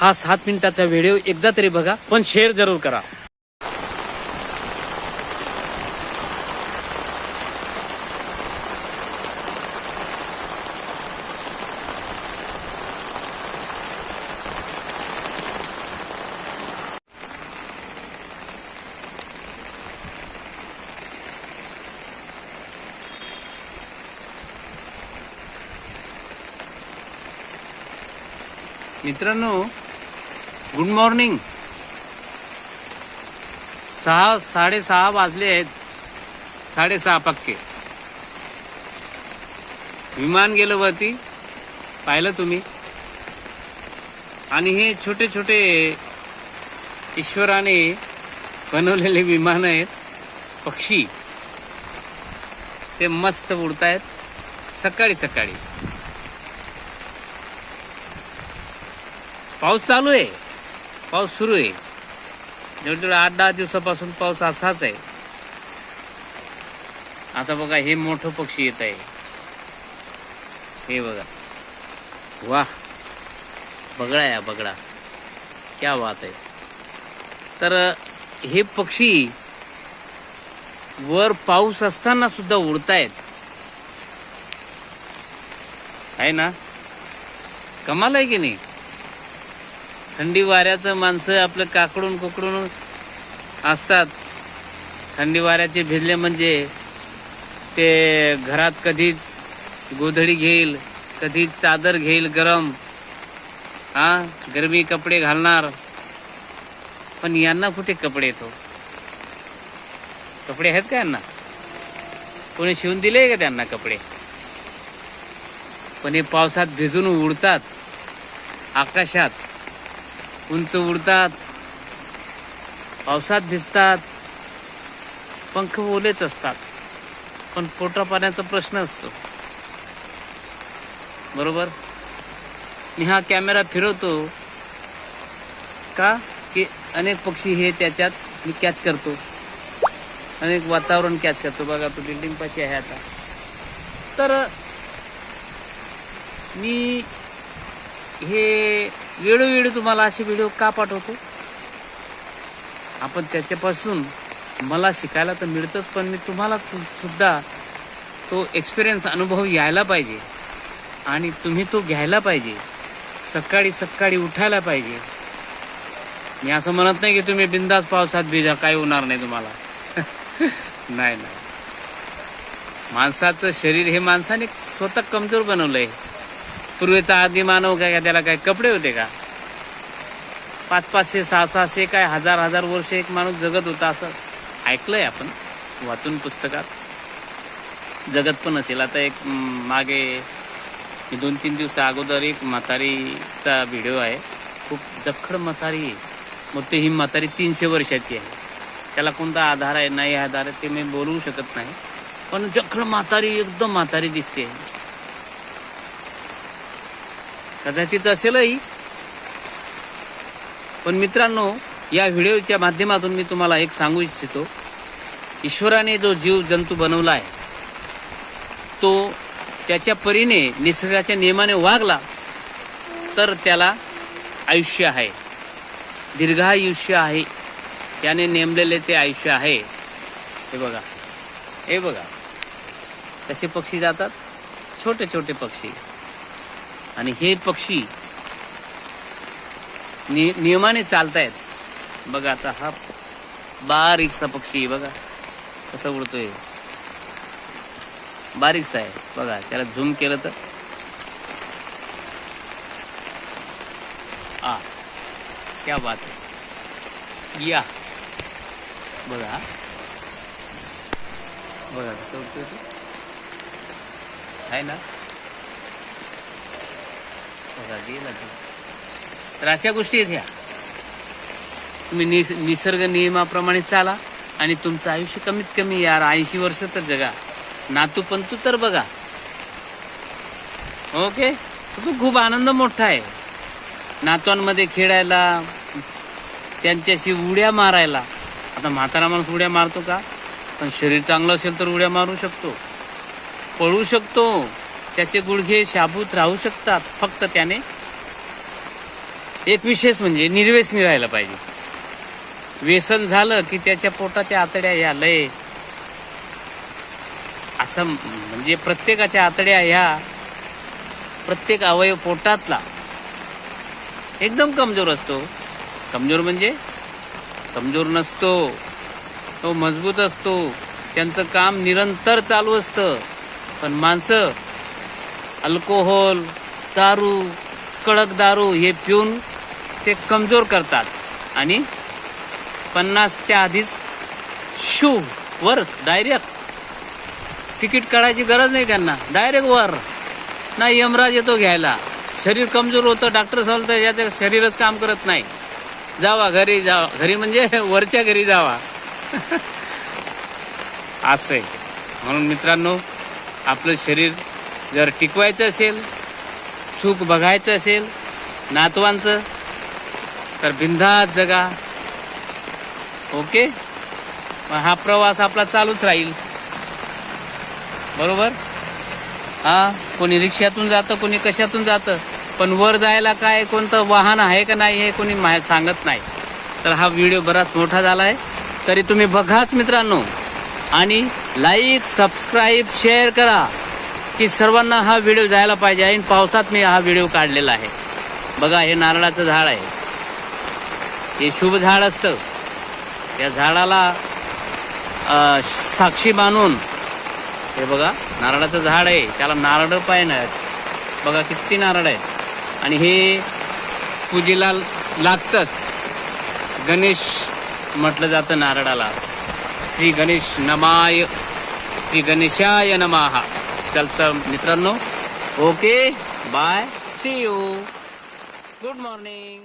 हा सात मिनिटाचा व्हिडिओ एकदा तरी बघा पण शेअर जरूर करा. मित्रांनो गुड मॉर्निंग सहा साडेसहा वाजले आहेत. साडेसहा पक्के. विमान गेलं वरती. पाहिलं तुम्ही? आणि हे छोटे छोटे ईश्वराने बनवलेले विमान आहेत. पक्षी. ते मस्त उडतायत. सकाळी सकाळी. पाऊस चालू आहे. पाऊस सुरू आहे. जवळजवळ आठ दहा दिवसापासून पाऊस असाच आहे. आता बघा हे मोठं पक्षी येत आहे. हे बघा. वा बगडा या बगळा. बगडा क्या वात आहे. तर हे पक्षी वर पाऊस असताना सुद्धा उडतायत. आहे ना? कमाल आहे की नाही? थंडी वाऱ्याचं माणसं आपलं काकडून कुकडून असतात. थंडी वाऱ्याचे भिजले म्हणजे ते घरात कधी गोधडी घेईल कधी चादर घेईल गरम. हा गरमी कपडे घालणार. पण यांना कुठे कपडे येतो? कपडे आहेत का यांना? कोणी शिवून दिले का त्यांना कपडे? पण हे पावसात भिजून उडतात आकाशात. उंच उडतात. पावसात भिजतात. पंख ओलेच असतात. पण पोटा पाण्याचा प्रश्न असतो. बरोबर? मी हा कॅमेरा फिरवतो. का? की अनेक पक्षी हे त्याच्यात मी कॅच करतो. अनेक वातावरण कॅच करतो. बघा तो बिल्डिंग पाशी आहे आता. तर मी हे वेळोवेळी तुम्हाला असे व्हिडिओ का पाठवतो? आपण त्याच्यापासून मला शिकायला तर मिळतंच पण मी तुम्हाला सुद्धा तो एक्सपिरियन्स अनुभव यायला पाहिजे. आणि तुम्ही तो घ्यायला पाहिजे. सकाळी सकाळी उठायला पाहिजे. मी असं म्हणत नाही की तुम्ही बिंदास पावसात भिजा काही होणार नाही तुम्हाला. नाही नाही. माणसाचं शरीर हे माणसाने स्वतः कमजोर बनवलंय. पूर्वीचा आदि मानव काय हो का त्याला काय कपडे होते का? पाच पाचशे सहा सहाशे काय हजार हजार वर्ष एक माणूस जगत होता असं? ऐकलंय आपण वाचून पुस्तकात? जगत पण असेल. आता एक मागे मी दोन तीन दिवसा अगोदर एक म्हातारीचा व्हिडिओ आहे. खूप जखड म्हातारी. आहे मग ते ही म्हातारी तीनशे वर्षाची आहे. त्याला कोणता आधार आहे नाही आधार आहे ते मी बोलवू शकत नाही. पण जखड म्हातारी एकदम म्हातारी दिसते. कदाचित असेलही. पण मित्रांनो या व्हिडिओच्या माध्यमातून मी तुम्हाला एक सांगू इच्छितो. ईश्वराने जो जीव जंतू बनवला आहे तो त्याच्या परीने निसर्गाच्या नियमाने वागला तर त्याला आयुष्य आहे. दीर्घायुष्य आहे. त्याने नेमलेले ते आयुष्य आहे. हे बघा. हे बघा. कसे पक्षी जातात? छोटे छोटे पक्षी. आणि हे पक्षी नि नियमाने चालतायत. बघा आता हा बारीकसा पक्षी बघा. कसा उडतोय. बारीकसा आहे. बघा त्याला झूम केलं तर. आ क्या बात आहे. या. बघा. बघा कसं उडतोय आहे ना? हो, तर अशा गोष्टी आहेत ह्या. तुम्ही निस निसर्ग नियमाप्रमाणे चाला आणि तुमचं आयुष्य कमीत कमी यार ऐंशी वर्ष तर जगा. नातू पंतू तर बघा. ओके? तो खूप आनंद मोठा आहे. नातवांमध्ये खेळायला त्यांच्याशी उड्या मारायला. आता म्हातारा माणूस उड्या मारतो का? पण शरीर चांगलं असेल तर उड्या मारू शकतो. पळू शकतो. त्याचे गुडघे शाबूत राहू शकतात. फक्त त्याने एक विशेष म्हणजे निर्व्यसनी राहायला पाहिजे. व्यसन झालं की त्याच्या पोटाच्या आतड्या ह्या लय. असं म्हणजे प्रत्येकाच्या आतड्या ह्या प्रत्येक अवयव पोटातला एकदम कमजोर असतो. कमजोर म्हणजे कमजोर नसतो. तो मजबूत असतो. त्यांचं काम निरंतर चालू असतं. पण माणसं अल्कोहोल दारू कडक दारू हे पिऊन ते कमजोर करतात. आणि पन्नासच्या आधीच शू वर डायरेक्ट तिकीट काढायची गरज नाही त्यांना. डायरेक्ट वर. ना यमराज येतो घ्यायला. शरीर कमजोर होतं डॉक्टर सांगतो याचं शरीरच काम करत नाही. जावा घरी जावा. घरी म्हणजे वरच्या घरी जावा. असं आहे. म्हणून मित्रांनो आपलं शरीर जर टिकवायचं असेल सुख बघायचं असेल नातवांचं तर बिंदात जगा. ओके? मग हा प्रवास आपला चालूच राहील. बरोबर? हा कोणी रिक्षातून जातं कोणी कशातून जातं पण वर जायला काय कोणतं वाहन आहे का नाही हे कोणी मा सांगत नाही. तर हा व्हिडिओ बराच मोठा झाला आहे तरी तुम्ही बघाच मित्रांनो. आणि लाईक सबस्क्राईब शेअर करा. की सर्वांना हा व्हिडिओ जायला पाहिजे आणि पावसात मी हा व्हिडिओ काढलेला आहे. बघा हे नारळाचं झाड आहे. हे शुभ झाड असतं. या झाडाला साक्षी मानून हे बघा नारळाचं झाड आहे. त्याला नारळ पाहिजे बघा किती नारळ आहे. आणि हे पूजेला लागतंच. गणेश म्हटलं जातं नारळाला. श्री गणेश नमाय श्री गणेशाय नमाहा. तर मित्रांनो. Okay bye see you good morning